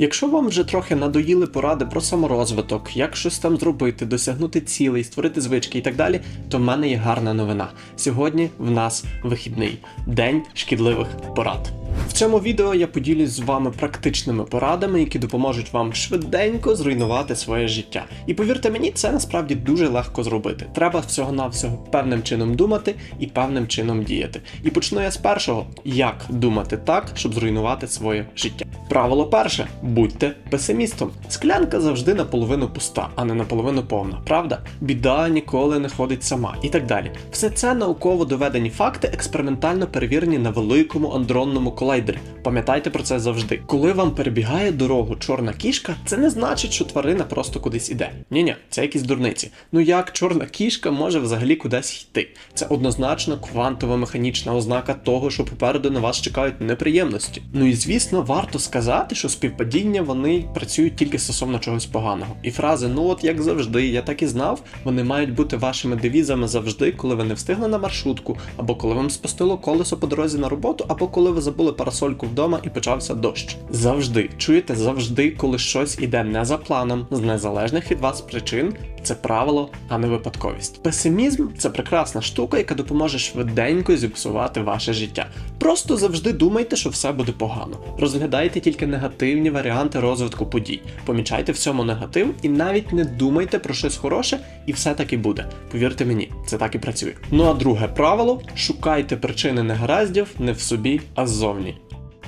Якщо вам вже трохи надоїли поради про саморозвиток, як щось там зробити, досягнути цілей, створити звички і так далі, то в мене є гарна новина. Сьогодні в нас вихідний день шкідливих порад. В цьому відео я поділюсь з вами практичними порадами, які допоможуть вам швиденько зруйнувати своє життя. І повірте мені, це насправді дуже легко зробити. Треба всього-навсього певним чином думати і певним чином діяти. І почну я з першого: як думати так, щоб зруйнувати своє життя. Правило перше: будьте песимістом. Склянка завжди наполовину пуста, а не наполовину повна. Правда? Біда ніколи не ходить сама і так далі. Все це науково доведені факти, експериментально перевірені на великому андронному колайдері. Пам'ятайте про це завжди. Коли вам перебігає дорогу чорна кішка, це не значить, що тварина просто кудись іде. Ні, ні, це якісь дурниці. Ну як чорна кішка може взагалі кудись йти? Це однозначно квантова механічна ознака того, що попереду на вас чекають неприємності. Ну і звісно, варто сказати, що співпадіння вони працюють тільки стосовно чогось поганого. І фрази ну от як завжди, я так і знав, вони мають бути вашими девізами завжди, коли ви не встигли на маршрутку, або коли вам спустило колесо по дорозі на роботу, або коли ви забули парасольку вдома і почався дощ. Завжди чуєте, завжди, коли щось іде не за планом, з незалежних від вас причин. Це правило, а не випадковість. Песимізм це прекрасна штука, яка допоможе швиденько зіпсувати ваше життя. Просто завжди думайте, що все буде погано. Розглядайте тільки негативні варіанти розвитку подій. Помічайте в цьому негатив і навіть не думайте про щось хороше, і все таки буде. Повірте мені, це так і працює. Ну а друге правило: шукайте причини негараздів не в собі, а ззовні.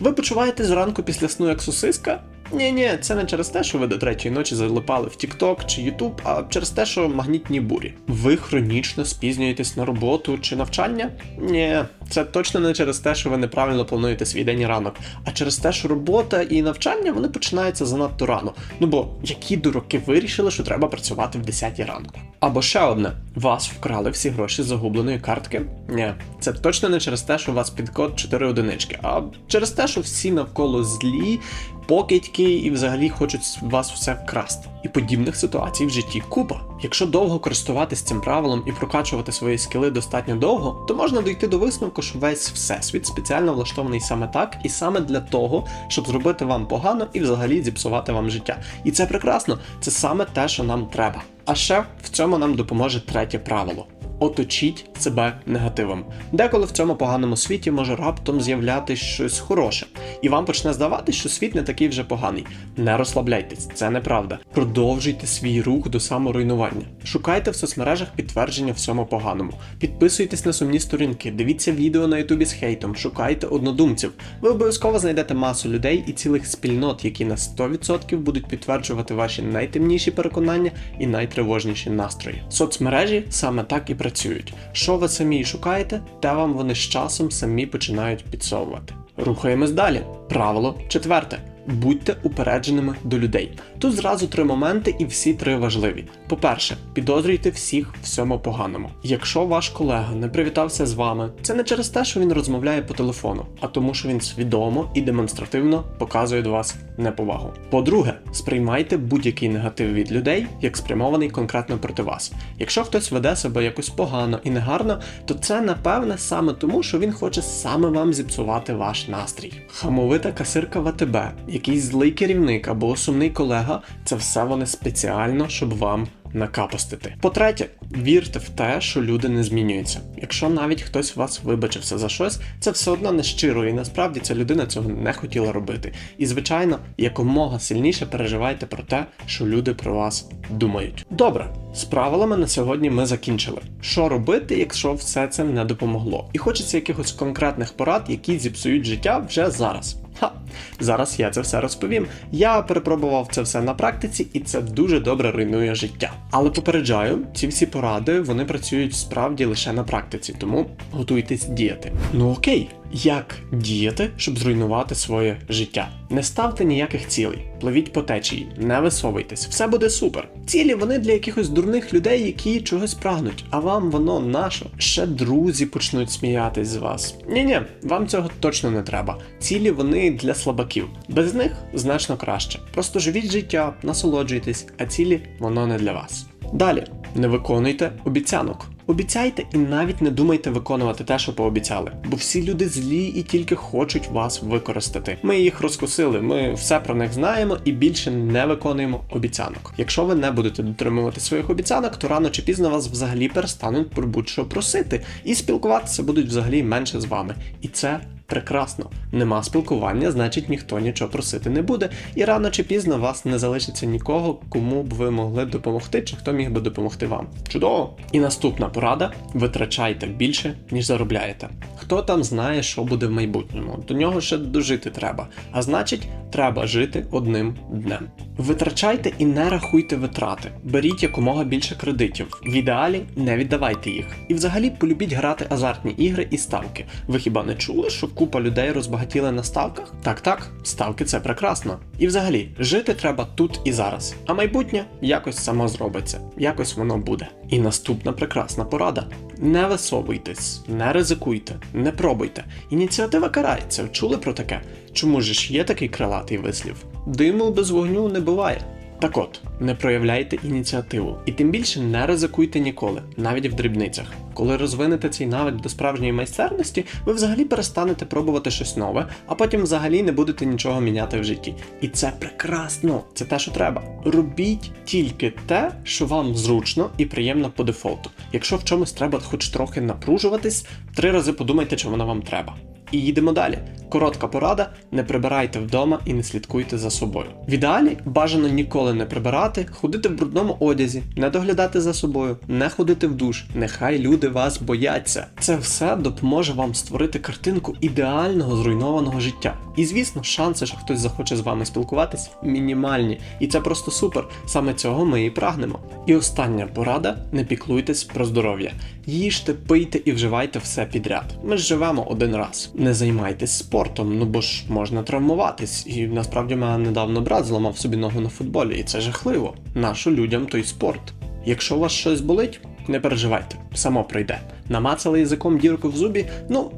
Ви почуваєте зранку після сну як сосиска? Ні, ні, це не через те, що ви до третьої ночі залипали в TikTok чи YouTube, а через те, що магнітні бурі. Ви хронічно спізнюєтесь на роботу чи навчання? Ні, це точно не через те, що ви неправильно плануєте свій день і ранок, а через те, що робота і навчання вони починаються занадто рано. Ну бо які дуроки вирішили, що треба працювати в 10 ранку. Або ще одне: вас вкрали всі гроші з загубленої картки? Ні, це точно не через те, що у вас під код 4 одинички, а через те, що всі навколо злі, покидьки і взагалі хочуть вас все вкрасти. І подібних ситуацій в житті купа. Якщо довго користуватись цим правилом і прокачувати свої скіли достатньо довго, то можна дійти до висновку, що весь всесвіт спеціально влаштований саме так і саме для того, щоб зробити вам погано і взагалі зіпсувати вам життя. І це прекрасно, це саме те, що нам треба. А ще в цьому нам допоможе третє правило. Оточіть себе негативом. Деколи в цьому поганому світі може раптом з'являтись щось хороше, і вам почне здаватись, що світ не такий вже поганий. Не розслабляйтесь, це неправда. Продовжуйте свій рух до саморуйнування. Шукайте в соцмережах підтвердження всьому поганому. Підписуйтесь на сумні сторінки, дивіться відео на ютубі з хейтом, шукайте однодумців. Ви обов'язково знайдете масу людей і цілих спільнот, які на 100% будуть підтверджувати ваші найтемніші переконання і найтривожніші настрої. Соцмережі саме так і працюють. Що ви самі шукаєте, те вам вони з часом самі починають підсовувати. Рухаємось далі. Правило четверте. Будьте упередженими до людей. Тут зразу три моменти, і всі три важливі. По-перше, підозрюйте всіх всьому поганому. Якщо ваш колега не привітався з вами, це не через те, що він розмовляє по телефону, а тому, що він свідомо і демонстративно показує до вас неповагу. По-друге, сприймайте будь-який негатив від людей як спрямований конкретно проти вас. Якщо хтось веде себе якось погано і негарно, то це напевне саме тому, що він хоче саме вам зіпсувати ваш настрій. Хамовита касирка в АТБ, якийсь злий керівник або сумний колега це все вони спеціально, щоб вам накапостити. По-третє, вірте в те, що люди не змінюються. Якщо навіть хтось вас вибачився за щось, це все одно не щиро, і насправді ця людина цього не хотіла робити. І звичайно, якомога сильніше переживайте про те, що люди про вас думають. Добре, з правилами на сьогодні ми закінчили. Що робити, якщо все це не допомогло? І хочеться якихось конкретних порад, які зіпсують життя вже зараз. Ха, зараз я це все розповім. Я перепробував це все на практиці, і це дуже добре руйнує життя. Але попереджаю, ці всі поради вони працюють справді лише на практиці, тому готуйтесь діяти. Ну окей, як діяти, щоб зруйнувати своє життя? Не ставте ніяких цілей, пливіть по течії, не висовуйтесь, все буде супер. Цілі вони для якихось дурних людей, які чогось прагнуть, а вам воно наше. Ще друзі почнуть сміятись з вас. Ні, ні, вам цього точно не треба. Цілі вони для слабаків. Без них значно краще. Просто живіть життя, насолоджуйтесь, а цілі воно не для вас. Далі не виконуйте обіцянок. Обіцяйте і навіть не думайте виконувати те, що пообіцяли, бо всі люди злі і тільки хочуть вас використати. Ми їх розкусили, ми все про них знаємо і більше не виконуємо обіцянок. Якщо ви не будете дотримувати своїх обіцянок, то рано чи пізно вас взагалі перестануть про будь-що просити, і спілкуватися будуть взагалі менше з вами. І це прекрасно. Нема спілкування, значить ніхто нічого просити не буде, і рано чи пізно вас не залишиться нікого, кому б ви могли допомогти, чи хто міг би допомогти вам. Чудово! І наступна порада: витрачайте більше, ніж заробляєте. Хто там знає, що буде в майбутньому? До нього ще дожити треба. А значить, треба жити одним днем. Витрачайте і не рахуйте витрати. Беріть якомога більше кредитів. В ідеалі не віддавайте їх. І взагалі полюбіть грати азартні ігри і ставки. Ви хіба не чули, що купа людей розбагатіли на ставках? Так, так, ставки це прекрасно. І взагалі, жити треба тут і зараз. А майбутнє якось само зробиться, якось воно буде. І наступна прекрасна порада: не висовуйтесь, не ризикуйте, не пробуйте. Ініціатива карається. Чули про таке? Чому ж є такий крилатий вислів? Диму без вогню не буває. Так от, не проявляйте ініціативу і тим більше не ризикуйте ніколи, навіть в дрібницях. Коли розвинете цей навик до справжньої майстерності, ви взагалі перестанете пробувати щось нове, а потім взагалі не будете нічого міняти в житті. І це прекрасно, це те, що треба. Робіть тільки те, що вам зручно і приємно по дефолту. Якщо в чомусь треба хоч трохи напружуватись, три рази подумайте, чи воно вам треба. І їдемо далі. Коротка порада: не прибирайте вдома і не слідкуйте за собою. В ідеалі бажано ніколи не прибирати, ходити в брудному одязі, не доглядати за собою, не ходити в душ. Нехай люди вас бояться. Це все допоможе вам створити картинку ідеального зруйнованого життя. І звісно, шанси, що хтось захоче з вами спілкуватись, мінімальні. І це просто супер. Саме цього ми і прагнемо. І остання порада: не піклуйтесь про здоров'я. Їжте, пийте і вживайте все підряд. Ми ж живемо один раз. Не займайтесь спортом, ну бо ж можна травмуватись. І насправді мене недавно брат зламав собі ногу на футболі, і це жахливо. Нашу людям той спорт? Якщо у вас щось болить, не переживайте, само пройде. Намацали язиком дірку в зубі, ну.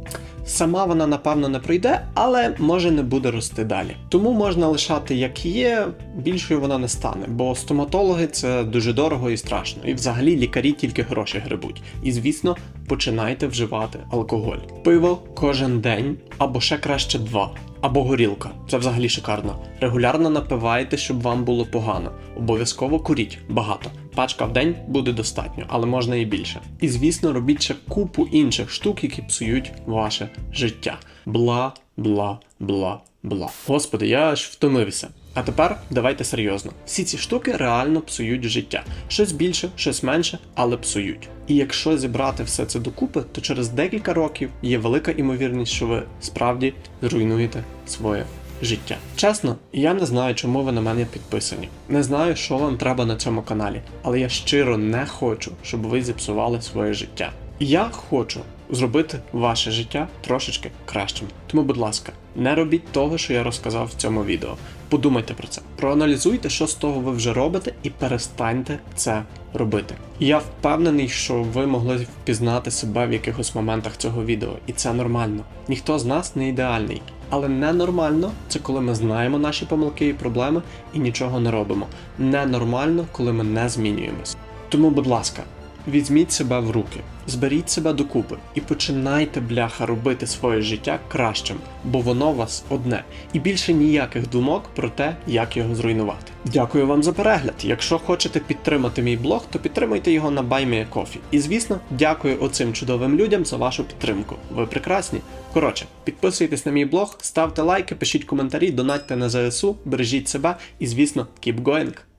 Сама вона напевно не пройде, але може не буде рости далі. Тому можна лишати як є, більшою вона не стане, бо стоматологи це дуже дорого і страшно. І взагалі лікарі тільки гроші грибуть. І звісно, починайте вживати алкоголь. Пиво кожен день, або ще краще два. Або горілка, це взагалі шикарно. Регулярно напивайте, щоб вам було погано. Обов'язково куріть багато. Пачка в день буде достатньо, але можна і більше. І звісно, робіть ще купу інших штук, які псують ваше життя. Бла, бла, бла, бла. Господи, я аж втомився. А тепер давайте серйозно. Всі ці штуки реально псують життя. Щось більше, щось менше, але псують. І якщо зібрати все це докупи, то через декілька років є велика імовірність, що ви справді зруйнуєте своє життя. Чесно, я не знаю, чому ви на мене підписані. Не знаю, що вам треба на цьому каналі, але я щиро не хочу, щоб ви зіпсували своє життя. Я хочу зробити ваше життя трошечки кращим. Тому, будь ласка, не робіть того, що я розказав в цьому відео. Подумайте про це, проаналізуйте, що з того ви вже робите, і перестаньте це робити. Я впевнений, що ви могли впізнати себе в якихось моментах цього відео, і це нормально. Ніхто з нас не ідеальний. Але ненормально це коли ми знаємо наші помилки і проблеми і нічого не робимо. Ненормально, коли ми не змінюємось. Тому, будь ласка, візьміть себе в руки, зберіть себе докупи і починайте, бляха, робити своє життя кращим, бо воно вас одне. І більше ніяких думок про те, як його зруйнувати. Дякую вам за перегляд. Якщо хочете підтримати мій блог, то підтримуйте його на BuyMeACoffee. І звісно, дякую оцим чудовим людям за вашу підтримку. Ви прекрасні. Коротше, підписуйтесь на мій блог, ставте лайки, пишіть коментарі, донатьте на ЗСУ, бережіть себе і, звісно, keep going!